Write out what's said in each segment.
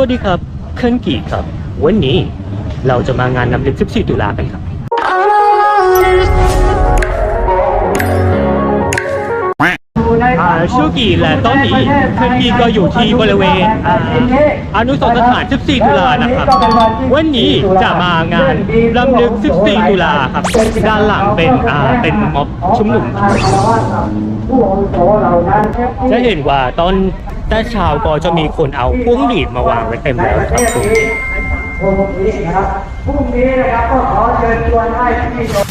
วัสดีครับเคนกีครับ วันนี้เราจะมางานนำลึก 14 ตุลากันครับ อ่าชูกีและตอนนี้เคนกีก็อยู่ที่บริเวณอ่าอนุสรณ์สถาน 14 ตุลานะครับ วันนี้จะมางานรำลึก 14 ตุลาครับ ด้านหลังเป็นอ่าเป็นม็อบชุมนุมจะเห็นว่าตอน แต่เช้าก็จะมีคนเอาพวงหลีดมาวางไว้เต็มแล้วครับตรงนี้พรุ่งนี้นะครับพรุ่งนี้นะครับก็ขอเชิญชวนให้พี่น้อง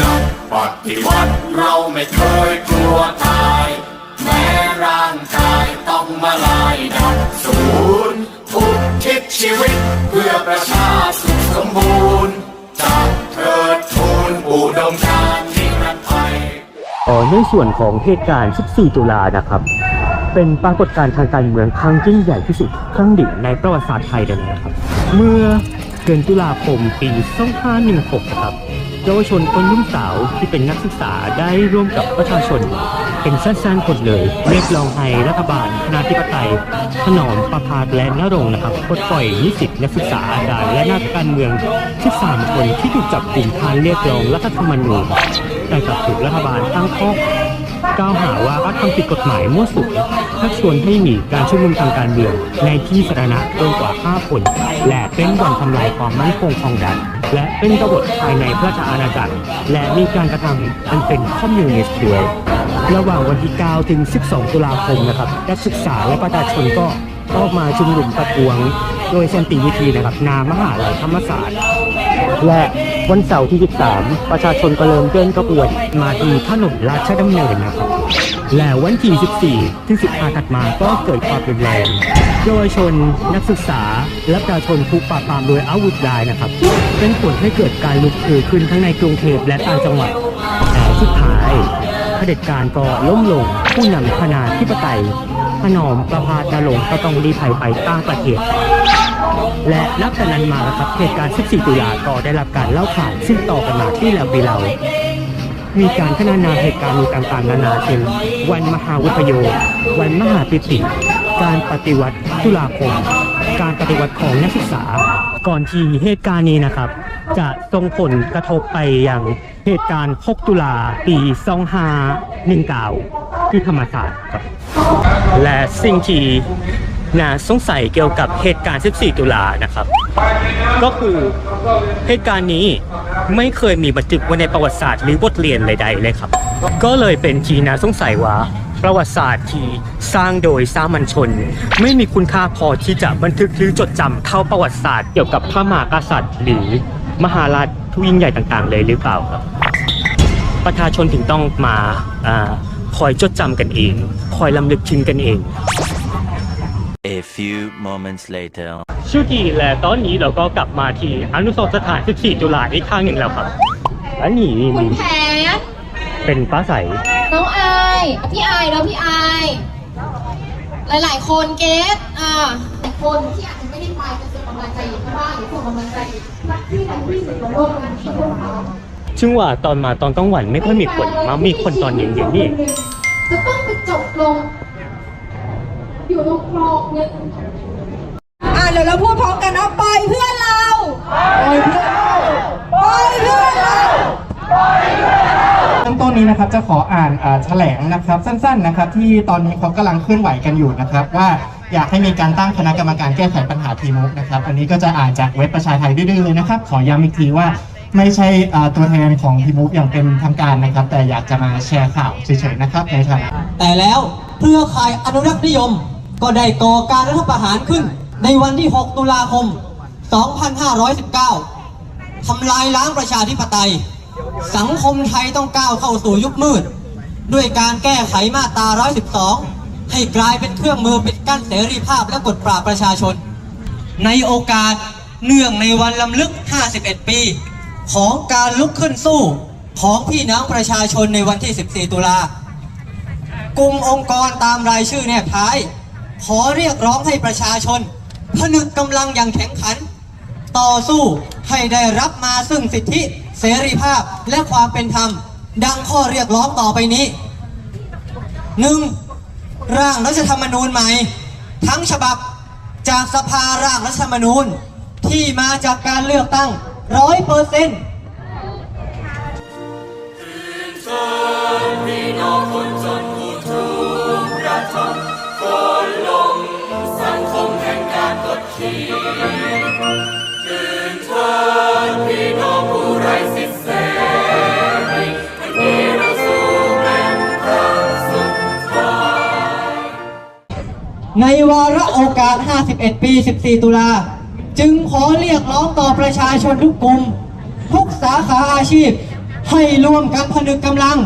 นักปฏิวัติเราไม่เคยกลัวตาย แม้ร่างกายต้องมาลายดับสูญทุกทิศชีวิตเพื่อประชาสุข ในส่วนของเหตุการณ์ 14 ตุลานะครับ เป็นปรากฏการณ์ทางการเมืองครั้งยิ่งใหญ่ที่สุดครั้งหนึ่งในประวัติศาสตร์ไทยเลยนะครับ เมื่อเดือนตุลาคมปี2516ครับเยาวชนคนรุ่นสาวที่เป็นนักศึกษาได้ร่วมกับประชาชน เป็นสั้นๆคนเลย เรียกร้องให้รัฐบาลคณะธิปไตยถนอมประพาสและนรงนะครับปลดปล่อยนิสิตนักศึกษาอาจารย์และนักการเมือง 13 คนที่ถูกจับกลุ่มฐานเรียกร้องรัฐธรรมนูญ แต่กลับถูกรัฐบาลตั้งข้อกล่าวหาว่ารัฐทำผิดกฎหมายมั่วสุมชักชวนให้มีการชุมนุมทางการเมืองในที่สาธารณะเกินกว่า 5 คน และเป็นบ่อนทำลายความมั่นคงของรัฐและเป็นกบฏภายในพระราชอาณาจักร และมีการกระทำอันเป็นคอมมิวนิสต์ด้วยระหว่างวันที่ 9 ถึง 12 ตุลาคมนะครับนักศึกษาและประชาชนก็ ก็มาชุมนุมประท้วง โดยสันติวิธีนะครับนามหาลัยธรรมศาสตร์ และวันเสาร์ที่ 13 ประชาชนก็เริ่มเดินขบวนมาที่ถนนราชดำเนินนะครับและวันที่ 14 ถึง 15 ถัดมาก็เกิดความรุนแรงเยาวชนนักศึกษา และประชาชนถูกปราบปรามโดยอาวุธได้นะครับ เป็นผลให้เกิดการลุกคือขึ้นทั้งในกรุงเทพและต่างจังหวัด แต่สุดท้ายเผด็จการก็ล้มลงผู้นำคณะธิปไตย ถนอมประพาสดาลงก็ต้องรีภัยไปต่างประเทศ และนับแต่นั้นมาครับเหตุการณ์ 14 ตุลาก็ได้รับการเล่าข่าวซึ่งต่อกันมาที่ลาวีเรา มีการพัฒนาเหตุการณ์ต่างๆ นานาเช่นวันมหาวิปโยวันมหาปิติ การปฏิวัติตุลาคม การปฏิวัติของนักศึกษา ก่อนที่เหตุการณ์นี้นะครับ จะส่งผลกระทบไปอย่างเหตุการณ์ 6 ตุลาปี 2519 ที่ธรรมศาสตร์ครับ และสิ่งที่น่าสงสัยเกี่ยวกับเหตุการณ์ 14 ตุลานะครับ ก็คือเหตุการณ์นี้ไม่เคยมีบันทึกไว้ในประวัติศาสตร์หรือบทเรียนใดๆเลยครับ ก็เลยเป็นทีน่าสงสัยว่า ประวัติศาสตร์ที่สร้างโดยสามัญชน ไม่มีคุณค่าพอที่จะบันทึกหรือจดจำเท่าประวัติศาสตร์เกี่ยวกับพระมหากษัตริย์ หรือมหาราชผู้ยิ่งใหญ่ต่างๆ เลยหรือเปล่าครับ ประชาชนถึงต้องมาอาคอยจดจำกันเอง คอยลำลึกถึงกันเอง A few moments later. ชูกีและตอนนี้เราก็กลับมาที่อนุสรณ์สถาน 14 ตุลาอีกครั้งหนึ่งแล้วครับ อันนี้คุมีณแผนเป็นฟ้าใส น้องอายพี่อายแล้วพี่อาย หลาย ๆ คนเกสอ่าหลายคนที่อาจจะไม่ได้ไปจะส่งกำลังใจอยู่ที่บ้านหรือส่งกำลังใจอยู่ที่ไหนที่สุดของโลกนั้นที่พวกเขาซึ่งว่าตอนมาตอนกลางวันไม่ค่อยมีคนมามีคนตอนเย็นๆนี่จะต้องไปจบลง อยู่ตรงคลองเนี่ยอะเดี๋ยวเราพูดพร้อมกันนะปล่อยเพื่อนเราปล่อยเพื่อนเราปล่อยเพื่อนเราเริ่มต้นนี้นะครับจะขออ่านแถลงนะครับสั้นๆนะครับที่ตอนนี้เขากำลังเคลื่อนไหวกันอยู่นะครับ ว่าอยากให้มีการตั้งคณะกรรมการแก้ไขปัญหาทีมุกนะครับ อันนี้ก็จะอ่านจากเว็บประชาไทยดื้อๆเลยนะครับ ขอย้ำอีกทีว่าไม่ใช่ตัวแทนของทีมุกอย่างเป็นทางการนะครับ แต่อยากจะมาแชร์ข่าวเฉยๆนะครับในฐานะแต่แล้วเครือขายอนุรักษ์นิยม ก็ได้ก่อการรัฐประหารขึ้น ในวันที่ 6 ตุลาคม 2519ทำลายล้างประชาธิปไตย สังคมไทยต้องก้าวเข้าสู่ยุคมืด ด้วยการแก้ไขมาตรา 112 ให้กลายเป็นเครื่องมือปิดกั้นเสรีภาพและกดปราบประชาชน ในโอกาสเนื่องในวันลำลึก 51 ปี ของการลุกขึ้นสู้ของพี่น้องประชาชนในวันที่ 14 ตุลากลุ่มองค์กรตามรายชื่อแนบท้าย ขอเรียกร้องให้ประชาชนผนึกกำลังอย่างแข็งขัน ต่อสู้ให้ได้รับมาซึ่งสิทธิ เสรีภาพและความเป็นธรรม ดังข้อเรียกร้องต่อไปนี้หนึ่งร่างรัฐธรรมนูญใหม่ ทั้งฉบับจากสภาร่างรัฐธรรมนูญที่มาจากการเลือกตั้งร้อยเปอร์เซ็นต์ ในวาระโอกาส 51 ปี 14 ตุลา จึงขอเรียกร้องต่อประชาชนทุกกลุ่ม ทุกสาขาอาชีพ ให้ร่วมกันผนึกกำลัง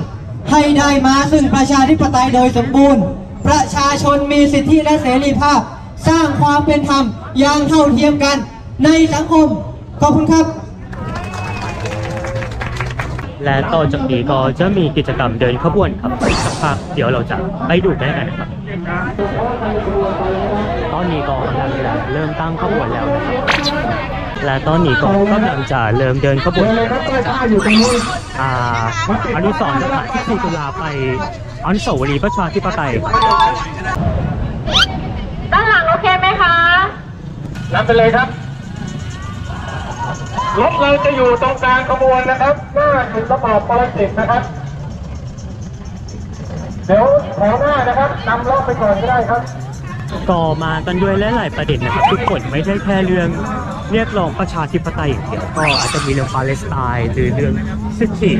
ให้ได้มาซึ่งประชาธิปไตยโดยสมบูรณ์ ประชาชนมีสิทธิและเสรีภาพ สร้างความเป็นธรรมอย่างเท่าเทียมกันในสังคม ขอบคุณครับและต่อจากนี้ก็จะมีกิจกรรมเดินขบวนครับสักพักเดี๋ยวเราจะไปดูกันกันนะครับ ตอนนี้ก็กำลังจะเริ่มตั้งขบวนแล้วนะครับและตอนนี้ก็กำลังจะเริ่มเดินขบวนอ่าอนุสรณ์สถานที่ตุลาไปอนุสาวรีย์ประชาธิปไตยครับด้านหลังโอเคไหมคะรับไปเลยครับรถเราจะอยู่ตรงกลางขบวนนะครับหน้าจุดระบอบปรสิตนะครับ เดี๋ยวแถวหน้านะครับนำรอบไปก่อนก็ได้ครับก็มากันด้วยหลายๆประเด็นนะครับทุกคนไม่ใช่แค่เรื่องเรียกร้องประชาธิปไตยอย่างเดียวก็อาจจะมีเรื่องปาเลสไตน์หรือเรื่องสิทธิ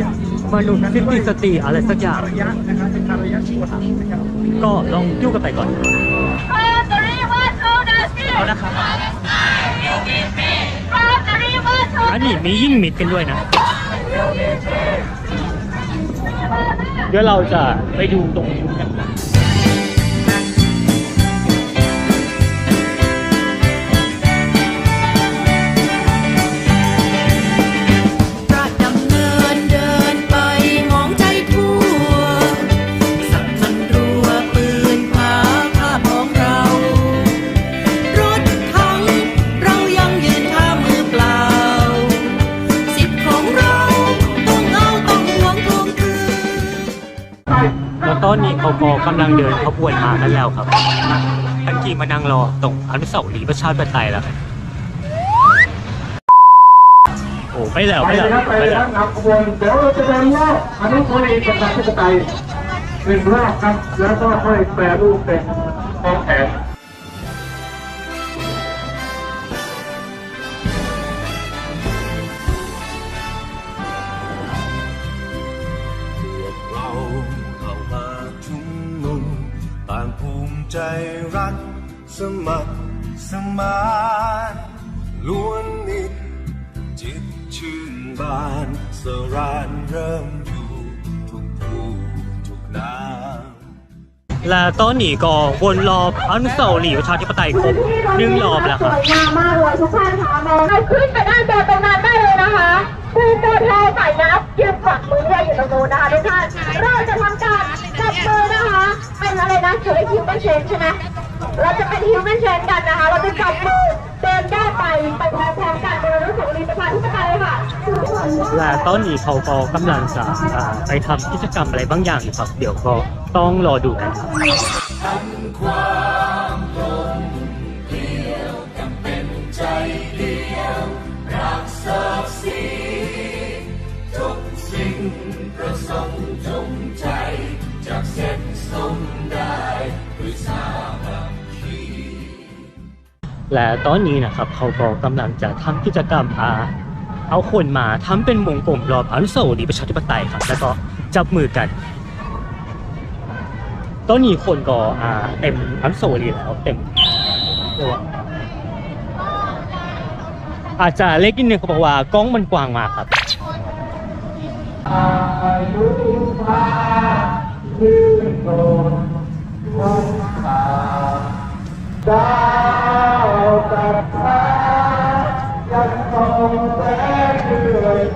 มนุษย์สิทธิสตรีอะไรสักอย่างก็ลองยุ่กันไปก่อนเอานะครับอันนี้มียิ่งมิดกันด้วยนะ เดี๋ยวเราจะไปดูตรงนี้กันนะประ แล้วตอนนี้เขาก็กำลังเดินขบวนมากันแล้วครับทันทีมานั่งรอตรงอนุสาวรีย์ประชาธิปไตยแล้วครับโอ้ไปแล้วไปไปเลแล้วครับไปไปเลยคแล้รับนำขบวนเดี๋ยวเราจะเดินรอบอนุสาวรีย์ประชาธิปไตยหนึ่งรอบครับ แล้วก็ค่อยแปรรูปเป็นกองแขน ใจรักสมัครสมานล้วนนิด จิตชื่นบานสรานเริ่มอยู่ทุกผู้ทุกนามและตอนนี้ก็วนรอบอนุสาวรีย์ประชาธิปไตยครบหนึ่งรอบแล้วครับสวยงามมากเลยทุกท่านค่ะมองเราขึ้นไป เป็นอะไรนะเฉยฮิวแมนเชนใช่ไหมเราจะเป็นฮิวแมนเชนกันนะคะ เราจะจับมือเดินได้ไปไปพร้อมๆกันบนอนุสาวรีประชาธิปไตยค่ะและตอนนี้เขาก็กำลังจะไปทำกิจกรรมอะไรบางอย่างอยู่ครับ เดี๋ยวก็ต้องรอดูกันครับ และตอนนี้นะครับเขาก็กำลังจะทำกิจกรรมอาเอาคนมาทำเป็นวงกลมรอบอนุสาวรีย์ประชาธิปไตยครับแล้วก็จับมือกัน ตอนนี้คนก็อ่าเต็มอนุสาวรีย์แล้วเต็มเรียกว่าอาจจะเล็กนิดนึงเขาบอกว่ากล้องมันกว้างมากครับอายุพาชื่นโกรธคงตาดาวตัดฟ้ายังคงแสงเรื่อ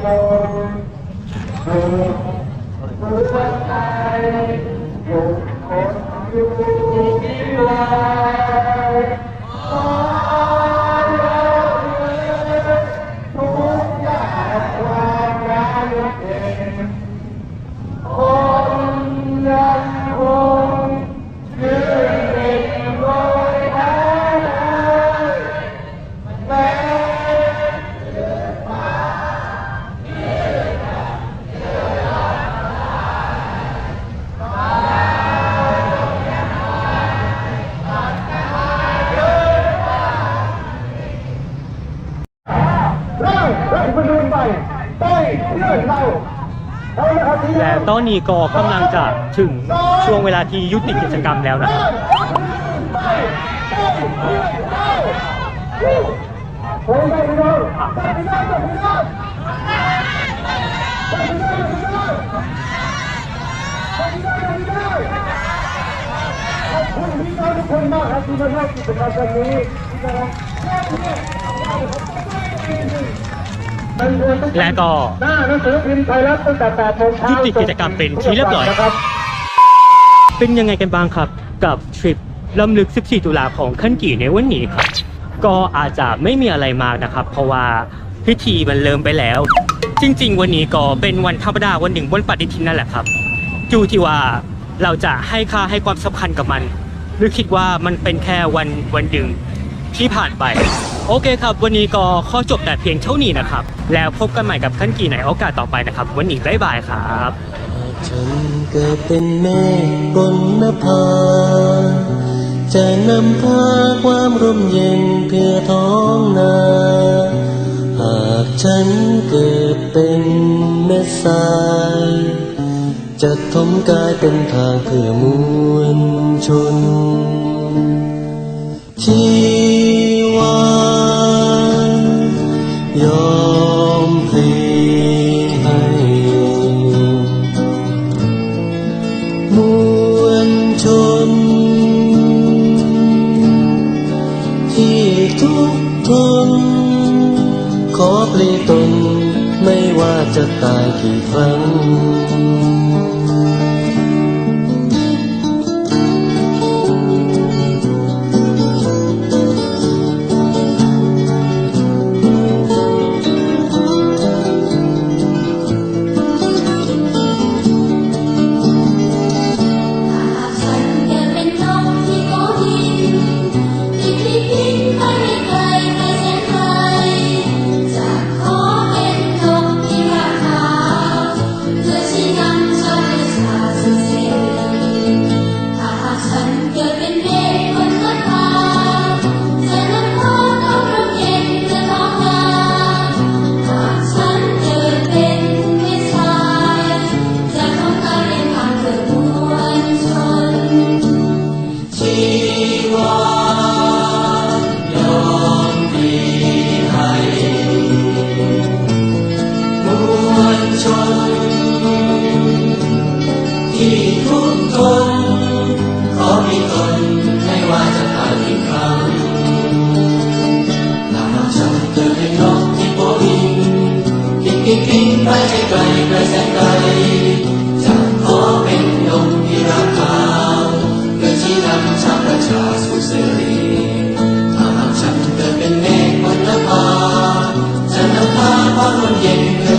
นนี้ก็กำลังจะถึงช่วงเวลาที่ยุติกิจกรรมแล้วนะครับทุกคนมากครับที่มาร่วมกิจกรรมนี้ และก็ยุติกิจกรรมเป็นที่เรียบร้อยเป็นยังไงกันบ้างครับ กับทริปลำลึก 14 ตุลาของขั้นกี่ในวันนี้ครับ ก็อาจจะไม่มีอะไรมากนะครับ เพราะว่าพิธีมันเริ่มไปแล้ว จริง ๆ วันนี้ก็เป็นวันธรรมดาวันหนึ่งบนปฏิทินนั่นแหละครับอยู่ที่ว่าเราจะให้ค่าให้ความสำคัญกับมัน หรือคิดว่ามันเป็นแค่วันวันหนึ่งที่ผ่านไป โอเคครับ วันนี้ก็ข้อจบแต่เพียงเท่านี้นะครับ แล้วพบกันใหม่กับขั้นกี่ในโอกาสต่อไปนะครับ วันนี้บ๊ายบายครับฉันเกิดเป็นเมฆบนนภาจะนำพาความร่มเย็นเพื่อท้องนาหากฉันเกิดเป็นเม็ดทรายจะทมกายเป็นทางเพื่อมวลชนชี วายอมพลีให้มวลชน ที่ทุกข์ทนขอปลีตนไม่ว่าจะตายกี่ครั้ง บินบินบินไปไกลไกลแสนไกลจะขอเป็นนกที่รักขาวเพื่อชี้นำชาวประชาสู่เสรีถ้าหากฉันเกิดเป็นเมฆบนนภาจะนำพาความร่มเย็นเพื่อ